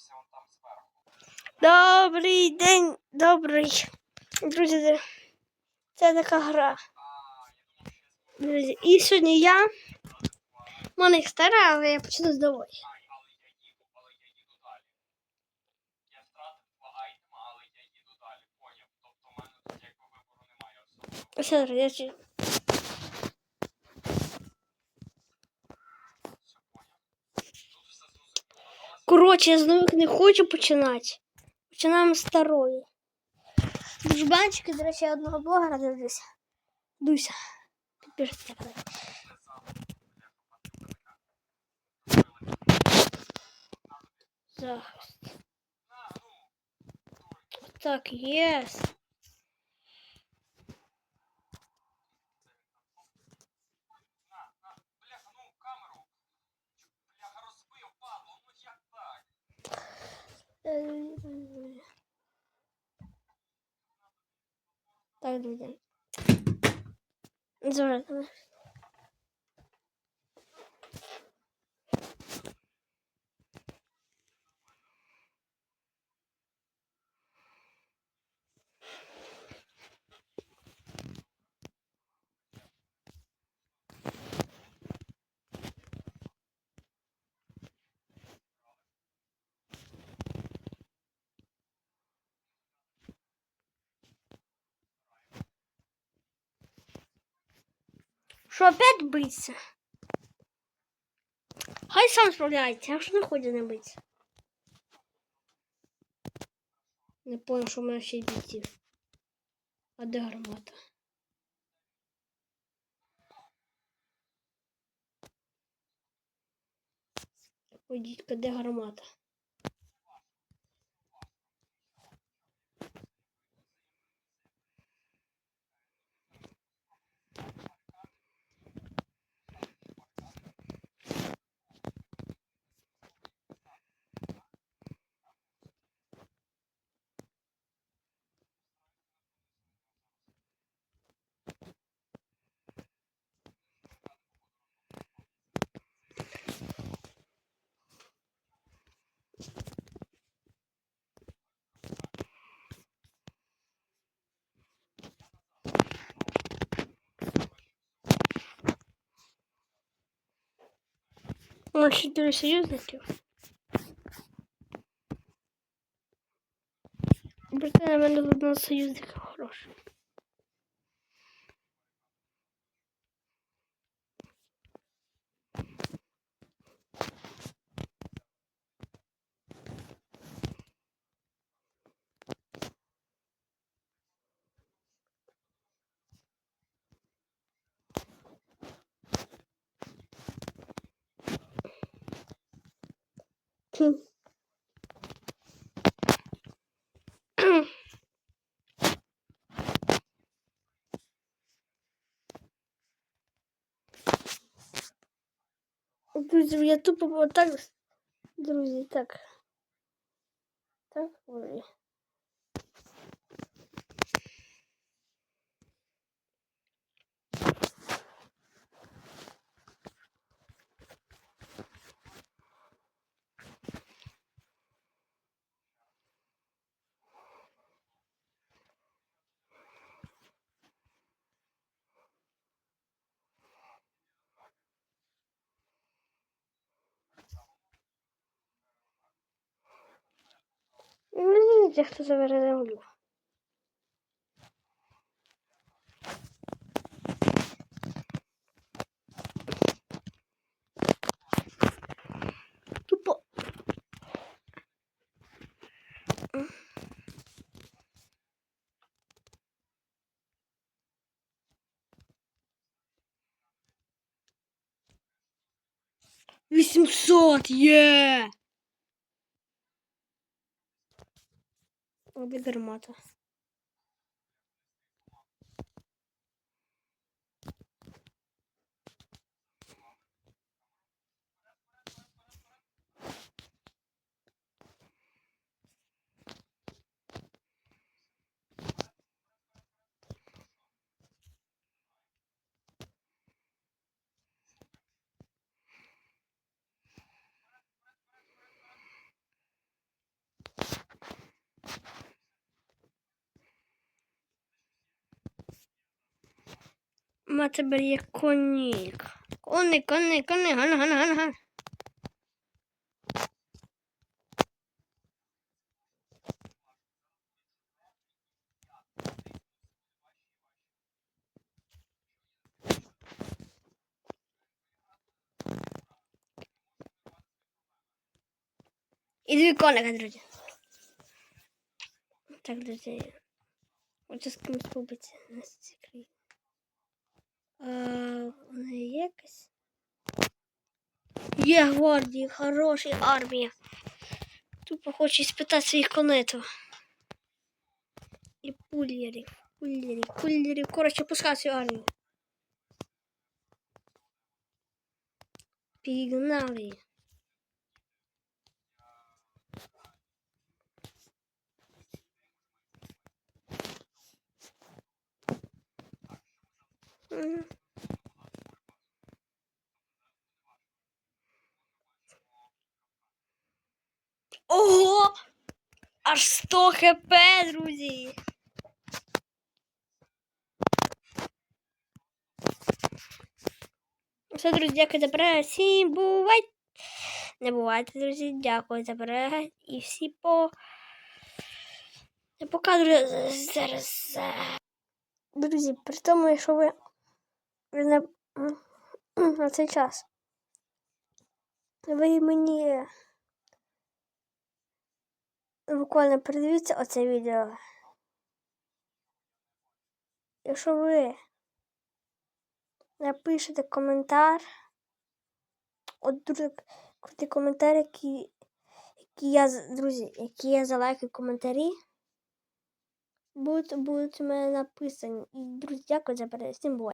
знаходимося вон там зверху. Добрий день, добрий. Друзі, це така гра. Я я. Друзі, і сьогодні я. Мене їх стара, але я почну з нової. Ай, але я їду, але я їду далі. Я втратив два айтема, але я їду далі. Поняв. Тобто в мене тут якби вибору немає особливо. Все, друзі, я чи- Все поняв. Тут все зрозуміло. Давай Коротше, я з нових не хочу починати. Починаємо з старої. Дружбанчики, до речі, я одного блогера дивлюся. Дуся. Підпишіться. Захист. Так, єс. На, на. Бляха, ну, камеру. Бляха, розбив, падло. Ну як так? Е, Так, друзі. Зараз. Що опять биться? Хай сам справляється, я ж не хочу не биться. Не понял, що в мене ще бійців. А де гармата? Ой, де гармата? Ты союзників. Проте на мене одного союзника хороший. Хм. Друзі, я тупо вот так. Друзі, так. Так, ой. Не знаєте, хто забере землю. Тупо. Вісімсот є! Обі гармата. Ма тепер є конік. Коник, коник, коник, ган, ган, ган, ган. І коника, друзі. Так, друзі. Хочу з кимось побитися на. А, вона є якась? Є гвардії, хороша армія. Тупо хочу спитати своїх конетів. І пулерів, пулерів, пулерів. Коротше, пускай свою армію. Пігнали. Ого! Аж 100 хп, друзі! Все, друзі, дякую за перегляд. Всім бувайте! Не бувайте, друзі. Дякую за перегляд. І всі по. Я покажу зараз. е, Друзі, при тому, якщо ви на цей час. Ви мені буквально передивіться оце відео. Якщо ви напишете коментар, от дуже крутий коментар, який, який я, друзі, які я залайкаю коментарі, будуть, будуть у мене написані. І, друзі, дякую за перегляд. Всім бувайте.